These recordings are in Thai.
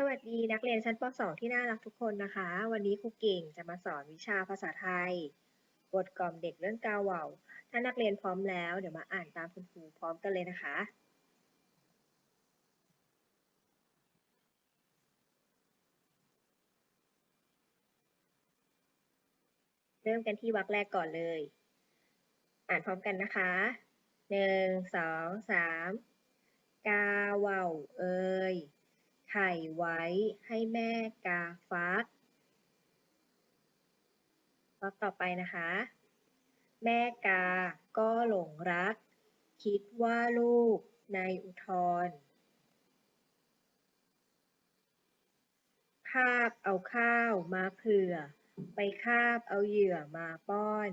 สวัสดีนักเรียนชั้นป .2 ที่น่ารักทุกคนนะคะ วันนี้ครูเก่งจะมาสอนวิชาภาษาไทย บทกล่อมเด็กเรื่องกาเหว่าถ้านักเรียนพร้อมแล้ว เดี๋ยวมาอ่านตามคุณครูพร้อมกันเลยนะคะ เริ่มกันที่วรรคแรกก่อนเลย อ่านพร้อมกันนะคะหนึ่งสองสามกาเหว่าเอ่ย ไข่ไว้ให้แม่กาฟักวรรคต่อไปนะคะ แม่กาก็หลงรัก คิดว่าลูกในอุทธรคาบเอาข้าวมาเผื่อ ไปคาบเอาเหยื่อมาป้อน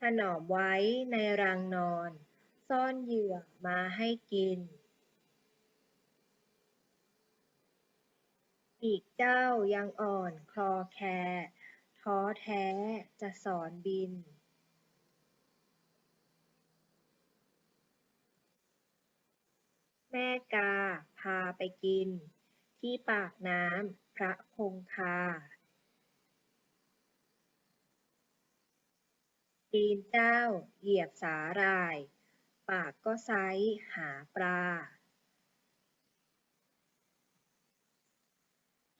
ถนอมไว้ในรังนอน ซ่อนเหยื่อมาให้กิน อีกเจ้ายังอ่อนคลอแคลท้อแท้จะสอนบิน แม่กาพาไปกิน ที่ปากน้ำพระคงคาตีนเจ้าเหยียบสาหร่าย ปากก็ไซหาปลา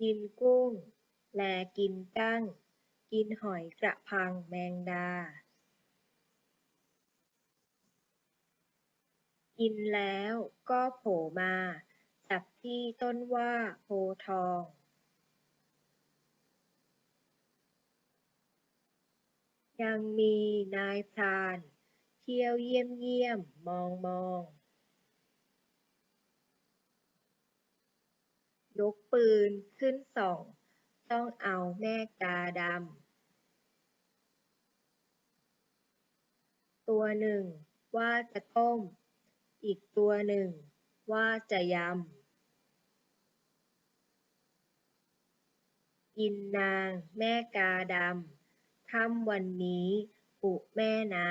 กินกุ้ง แลกินกั้ง กินหอยกระพังแมงดา กินแล้วก็โผล่มาจับที่ต้นว่าโพทองยังมีนายพราน เที่ยวเยี่ยมเยี่ยม มองมองยกปืนขึ้นส่อง ต้องเอาแม่กาดำ ตัวหนึ่งว่าจะต้ม อีกตัวหนึ่งว่าจะยำ กินนางแม่กาดำค่ำวันนี้ปุแม่นา